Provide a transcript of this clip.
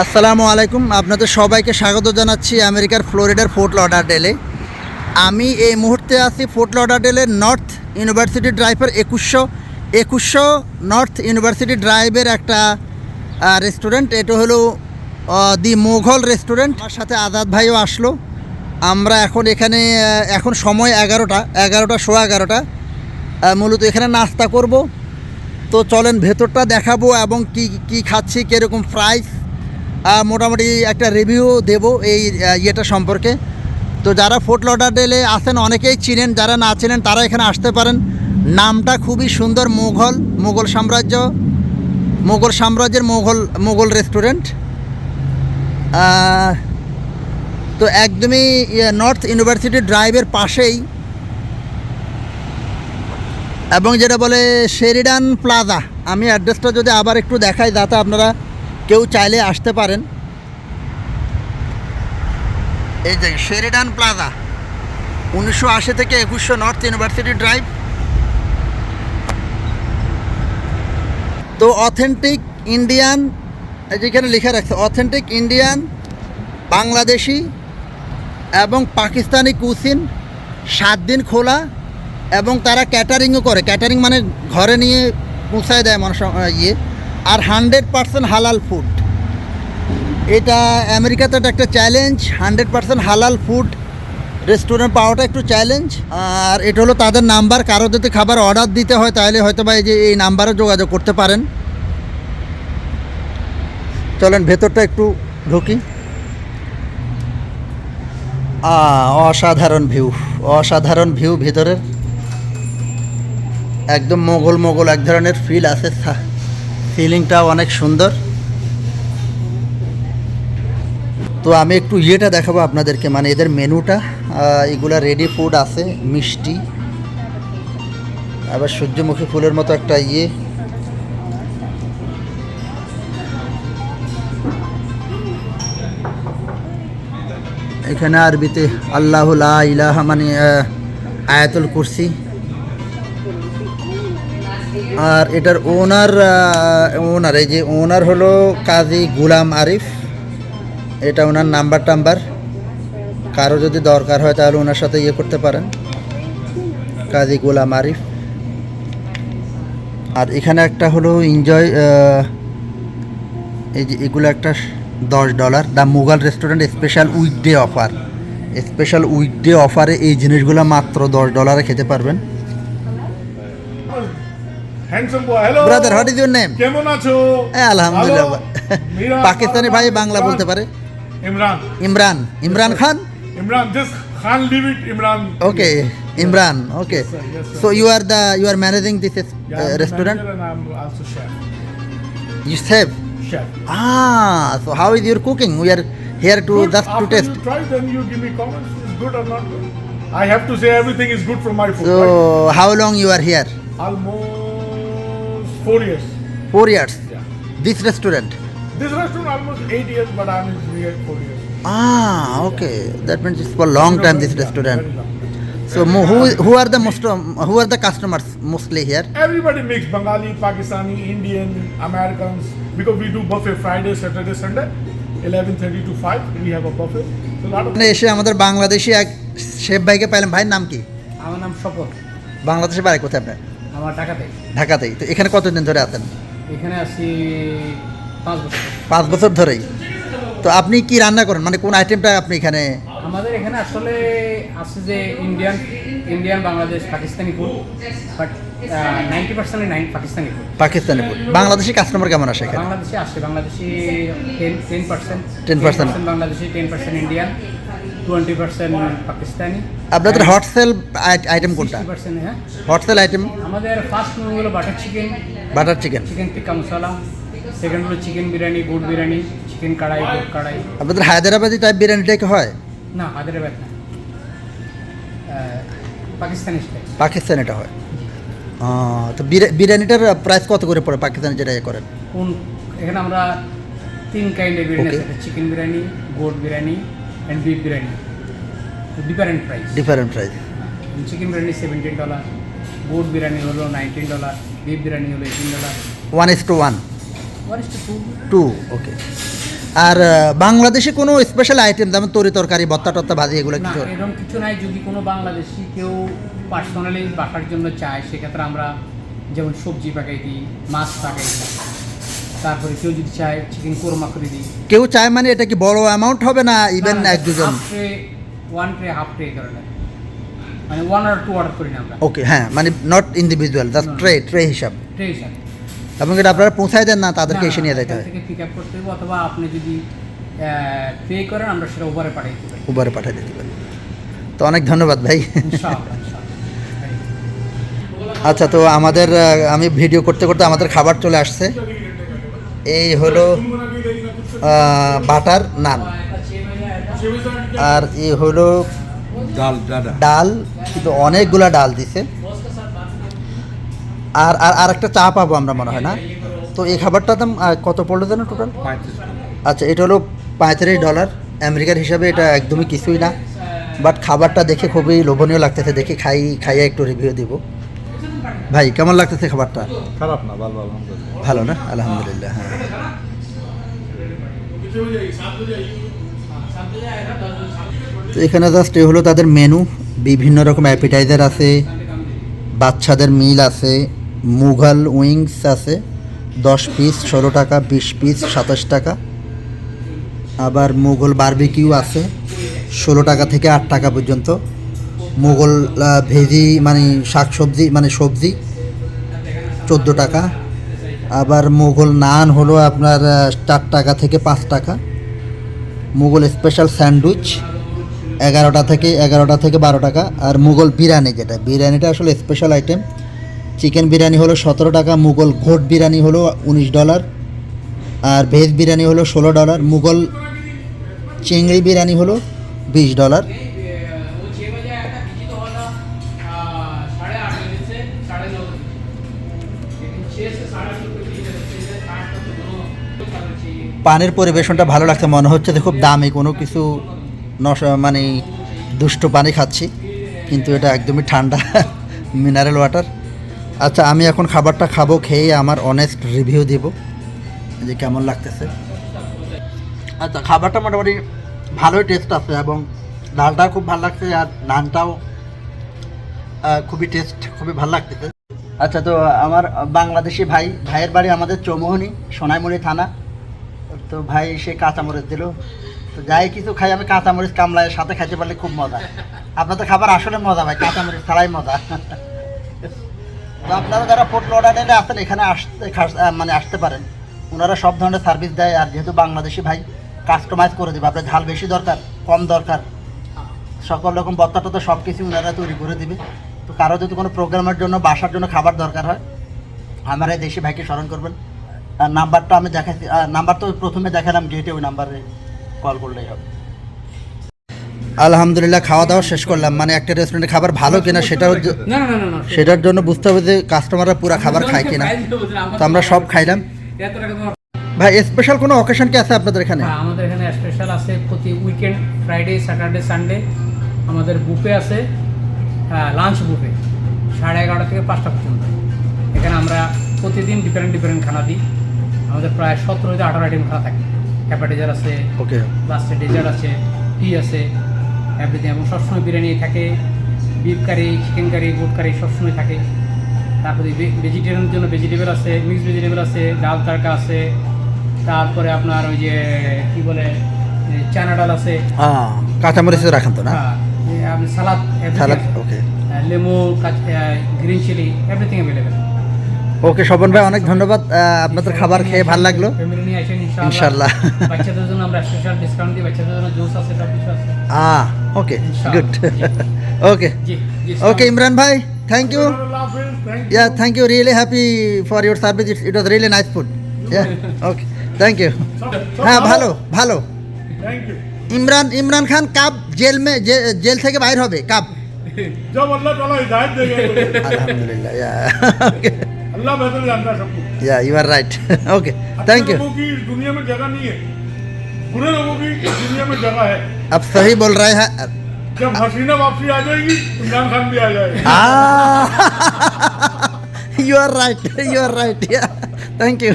আসসালামু আলাইকুম। আপনাদের সবাইকে স্বাগত জানাচ্ছি আমেরিকার ফ্লোরিডার ফোর্ট লডারডেলে আমি এই মুহূর্তে আছি ফোর্ট লডারডেলের নর্থ ইউনিভার্সিটি ড্রাইভের একুশশো একুশশো নর্থ ইউনিভার্সিটি ড্রাইভের একটা রেস্টুরেন্ট এটা হলো দি মোঘল রেস্টুরেন্ট আমার সাথে আজাদ ভাইও আসলো। আমরা এখন এখানে এখন সময় এগারোটা এগারোটা শো এগারোটা। মূলত এখানে নাস্তা করব। তো চলেন ভেতরটা দেখাবো এবং কি কি খাচ্ছি, কীরকম প্রাইস মোটামুটি একটা রিভিউ দেব এই ইয়েটা সম্পর্কে। তো যারা ফোর্ট লডারডেলে আসেন অনেকেই চিনেন, যারা না চিনেন, তারা এখানে আসতে পারেন। নামটা খুবই সুন্দর, মোঘল মোগল সাম্রাজ্য মোগল সাম্রাজ্যের মোগল মোগল রেস্টুরেন্ট তো একদমই নর্থ ইউনিভার্সিটি ড্রাইভের পাশেই। এবং যেটা বলে শেরিডান প্লাজা আমি অ্যাড্রেসটা যদি আবার একটু দেখাই, যাতে আপনারা কেউ চাইলে আসতে পারেন। এই যে শেরিডান প্লাজা উনিশশো আশি থেকে একুশশো নর্থ ইউনিভার্সিটি ড্রাইভ। তো অথেন্টিক ইন্ডিয়ান যেখানে লেখা রাখছে অথেন্টিক ইন্ডিয়ান বাংলাদেশি এবং পাকিস্তানি কুসিন সাত দিন খোলা এবং তারা ক্যাটারিংও করে। ক্যাটারিং মানে ঘরে নিয়ে পৌঁছায় দেয় মানুষ ইয়ে। আর হান্ড্রেড পার্সেন্ট হালাল ফুড। এটা আমেরিকাতে একটা challenge hundred percent halal food restaurant পাওয়াটা একটু চ্যালেঞ্জ আর এটা হলো তাদের নাম্বার, কারও যদি খাবার অর্ডার দিতে হয় তাহলে হয়তো বা এই যে এই নাম্বারে যোগাযোগ করতে পারেন। চলেন ভেতরটা একটু ঢুকি। অসাধারণ ভিউ অসাধারণ ভিউ ভিতরের। একদম মোগল মোগল, এক ধরনের ফিল আছে ফিলিংটাও অনেক সুন্দর। তো আমি একটু ইয়েটা দেখাবো আপনাদেরকে মানে এদের মেনুটা। এগুলা রেডি ফুড আছে, মিষ্টি, আবার সূর্যমুখী ফুলের মতো একটা ইয়ে। এখানে আরবিতে আল্লাহ ইলাহা মানে আয়াতুল কুরসি। আর এটার ওনার ওনার এই যে ওনার হলো কাজী গুলাম আরিফ। এটা ওনার নাম্বার টাম্বার। কারও যদি দরকার হয় তাহলে ওনার সাথে ইয়ে করতে পারেন। কাজী গুলাম আরিফ। আর এখানে একটা হলো এনজয় এই যে এগুলো একটা দশ dollar the Mughal restaurant special weekday offer special weekday অফারে এই জিনিসগুলো মাত্র দশ ডলারে খেতে পারবেন। Handsome boy hello brother what is your name কেমন আছো হ্যাঁ আলহামদুলিল্লাহ পাকিস্তানি ভাই বাংলা বলতে পারে Imran Imran Imran Khan Imran just Khan leave it Imran okay Imran okay. So you are the you are managing this the restaurant. You save Chef. Ah, so how is your cooking? We are here to Good. just to test. you try, then you give me comments. Is good or not good? I have to say everything is good from my food. So right? how long you are here? Almost four years. Four years. Yeah. This restaurant. This restaurant almost eight years, but I'm here four years. Ah, okay. That means it's for long time this Yeah, restaurant. So mo- who who are the most um, who are the customers mostly here? Everybody mix Bengali, Pakistani, Indian, Americans because we do buffet Friday, Saturday, Sunday, 11:30 to 5. We have a buffet. So a lot of এসে আমাদের বাংলাদেশি এক chef ভাইকে পাইলাম ভাইয়ের নাম কি আমার নাম শপথ বাংলাদেশে বাড়ি কোথায় আপনার আমার ঢাকাতে ঢাকাতেই। তো এখানে কতদিন ধরে আছেন? এখানে আছি পাঁচ বছর। পাঁচ বছর ধরেই। তো আপনি কি রান্না করেন? মানে কোন আইটেমটা আপনি এখানে আমাদের এখানে আসলে আছে যে Indian Indian Bangladesh Pakistani food but ninety percent nine Pakistani food Pakistani food Bangladeshi customer কেমন আসে এখানে? বাংলাদেশে আসে। Bangladeshi ten ten percent 10% Bangladeshi ten percent Indian twenty percent Pakistani আপনাদের হট সেল আইটেম কোনটা? পার্সেন্ট হ্যাঁ। হট সেল আইটেম আমাদের first menu হলো butter chicken butter chicken chicken tikka masala second হলো chicken biryani goat biryani chicken kadai goat kadai. আপনাদের Hyderabadi type বিরিয়ানিটা কি হয়? না হায়দ্রাবাদ না। পাকিস্তানি স্টাইল পাকিস্তানিটা হয়। তো বিরি- বিরিয়ানিটার প্রাইস কত করে পড়ে পাকিস্তানি যেটা ইয়ে করেন? কোন এখানে আমরা তিন কাইন্ডের বিরিয়ানি আছে। Chicken biryani goat biryani and beef biryani different price different price chicken biryani seventeen dollar goat biryani হলো নাইনটিন ডলার বিফ বিরিয়ানি হলো eighteen dollar one is two one one is two two two okay আর আহ, বাংলাদেশে কোনো special item যেমন তরি তরকারি বত্তা টত্তা ভাজি এগুলো কিছু? এরকম কিছু নাই যদি কোনো বাংলাদেশি কেউ পার্সোনালি বাসার জন্য চায় সেক্ষেত্রে আমরা যেমন সবজি পাকাই দিই মাছ পাকাই দিই তারপরে কেউ যদি চায় চিকেন কোরমা করে দিই। কেউ চায় মানে এটা কি বড় অ্যামাউন্ট হবে না ইভেন এক দুজন ওয়ান ট্রে হাফ ট্রে ধরনের। মানে ওয়ান আর টু অর্ডার করি না আমরা। ওকে হ্যাঁ মানে not individual just tray tray হিসাব। ট্রে হিসাবে। এবং এটা আপনারা পৌঁছায় দেন না তাদেরকে এসে নিয়ে যেতে হয় পিক আপ করতে হবে অথবা আপনি যদি পে করেন আমরা সেটা ওভারে পাঠিয়ে দেবো উবারে পাঠিয়ে দিতে পারেন তো অনেক ধন্যবাদ ভাই। আচ্ছা তো আমাদের আমি ভিডিও করতে করতে আমাদের খাবার চলে আসছে। এই হলো বাটার নান। আর এই হলো ডাল ডাল কিন্তু অনেকগুলা ডাল দিছে। আর আর আর একটা চা পাবো আমরা মনে হয় না? তো এই খাবারটার দাম কত পড়ল যেন টোটাল? আচ্ছা এটা হলো পঁয়ত্রিশ ডলার। আমেরিকার হিসাবে এটা একদমই কিছুই না। বাট খাবারটা দেখে খুবই লোভনীয় লাগতেছে। দেখে খাই খাইয়ে একটু রিভিউ দিব। ভাই কেমন লাগতেছে খাবারটা? খারাপ না ভালো আলহামদুলিল্লাহ। ভালো না? আলহামদুলিল্লাহ হ্যাঁ। তো এখানে জাস্ট এ হলো তাদের মেনু বিভিন্ন রকম অ্যাপিটাইজার আছে বাচ্চাদের মিল আছে মুঘল উইংস আছে দশ পিস ষোলো টাকা বিশ পিস সাতাশ টাকা। আবার মুঘল বার্বিকিউ আছে ষোলো টাকা থেকে আট টাকা পর্যন্ত। আহ, ভেজি মানে শাক সবজি মানে সবজি চোদ্দ টাকা। আবার মোগল নান হলো আপনার চার টাকা থেকে পাঁচ টাকা। মোগল স্পেশাল স্যান্ডউইচ এগারোটা থেকে এগারোটা থেকে বারো টাকা। আর মুঘল বিরিয়ানি যেটা বিরিয়ানিটা আসলে স্পেশাল আইটেম চিকেন বিরিয়ানি হলো সতেরো টাকা মুঘল ঘোট বিরিয়ানি হলো উনিশ ডলার আর ভেজ বিরিয়ানি হলো ষোলো ডলার মুঘল চিংড়ি বিরিয়ানি হলো বিশ ডলার পানের পরিবেশনটা ভালো লাগছে, মনে হচ্ছে যে খুব দামি, কোনো কিছু নশ মানে দুষ্ট পানি খাচ্ছি, কিন্তু এটা একদমই ঠান্ডা মিনারেল ওয়াটার আচ্ছা আমি এখন খাবারটা খাব, খেয়ে আমার অনেস্ট রিভিউ দিব, যে কেমন লাগতেছে। আচ্ছা খাবারটা মোটামুটি ভালোই টেস্ট আছে এবং ডালটাও খুব ভালো লাগছে আর নানটাও খুবই টেস্ট খুবই ভালো লাগতেছে। আচ্ছা তো আমার বাংলাদেশি ভাই, ভাইয়ের বাড়ি আমাদের চৌমোহনী, সোনাইমুড়ি থানা। তো ভাই সে কাঁচামরিচ দিল। তো যাই কিছু খাই, আমি কাঁচামরিচ কামলায় সাথে খাইতে পারলে খুব মজা। আপনাদের খাবার আসলে মজা ভাই, কাঁচামরিচ ছাড়াই মজা। তো আপনারা যারা ফুড অর্ডারে আছেন, এখানে আসতে মানে আসতে পারেন। ওনারা সব ধরনের সার্ভিস দেয়, আর যেহেতু বাংলাদেশি ভাই কাস্টমাইজ করে দেবে। আপনার ঝাল বেশি দরকার, কম দরকার। সকল রকম বত্তা তো সব কিছু ওনারা তৈরি করে দিবে। তো কারও যদি কোনো প্রোগ্রামের জন্য বাসার জন্য খাবার দরকার হয় আমার এই দেশি ভাইকে স্মরণ করবেন। আর নাম্বারটা আমি দেখাচ্ছি নাম্বার তো প্রথমে দেখালাম গেটে ওই নাম্বারে কল করলেই হবে। আলহামদুলিল্লাহ খাওয়া দাওয়া শেষ করলাম। মানে একটা রেস্টুরেন্টে খাবার ভালো কিনা সেটাও জ- না না না না সেটার জন্য বুঝতে হবে যে কাস্টমাররা পুরো খাবার খায় কিনা। তো আমরা সব খাইলাম। এত টাকা তোমার ভাই স্পেশাল কোনো অকেশন কি আছে আপনাদের এখানে? হ্যাঁ আমাদের এখানে স্পেশাল আছে প্রতি উইকেন্ড ফ্রাইডে স্যাটারডে সানডে আমাদের বুফে আছে। লাঞ্চ বুফে সাড়ে এগারোটা থেকে পাঁচটা পর্যন্ত। এখানে আমরা প্রতিদিন ডিফারেন্ট ডিফারেন্ট খানা দিই। আমাদের প্রায় সতেরো থেকে আঠারো আইটেম খানা থাকে। অ্যাপাটাইজার আছে ওকে লাস্টে ডেজার্ট আছে টি আছে এভরিথিং এবং সবসময় বিরিয়ানি থাকে beef curry chicken curry goat curry সবসময় থাকে। তারপরে ভেজিটেরিয়ানের জন্য ভেজিটেবল আছে মিক্সড ভেজিটেবল আছে ডাল তারকা আছে। তারপরে আপনার ওই যে কি বলে চানা ডাল আছে। কাঁচামরিচ রাখেন তো না? হ্যাঁ, আপনি salad salad okay lemon green chilli everything available okay Swapan ভাই অনেক ধন্যবাদ। আপনাদের খাবার খেয়ে ভালো লাগল। ফ্যামিলি নিয়ে ইনশাআল্লাহ। বাচ্চাদের জন্য আমরা স্পেশাল ডিসকাউন্ট দিই বাচ্চাদের জন্য জুস আছে সব কিছু আছে। ওকে গুড ওকে জি। জি ওকে ইমরান ভাই thank you yeah thank you really happy for your service it was really nice food. Yeah. Okay. Thank you. হ্যাঁ ভালো ভালো। ইমরান ইমরান খান কাব জেল মে যে- জেল থেকে বাইর হবে কাব जब अल्लाह ताला हिदायत देगा तो আলহামদুলিল্লাহ अल्लाह बेहतर जानता है सबको yeah you R right okay अच्छे थैंक यू लोगों की इस दुनिया में जगह नहीं है बुरे लोगों की इस दुनिया में जगह है अब सही बोल रहे हैं जब हसीना वापसी आ जाएगी इमरान खान भी आ जाएगा Ah, you are right. You are right. Yeah. Thank you.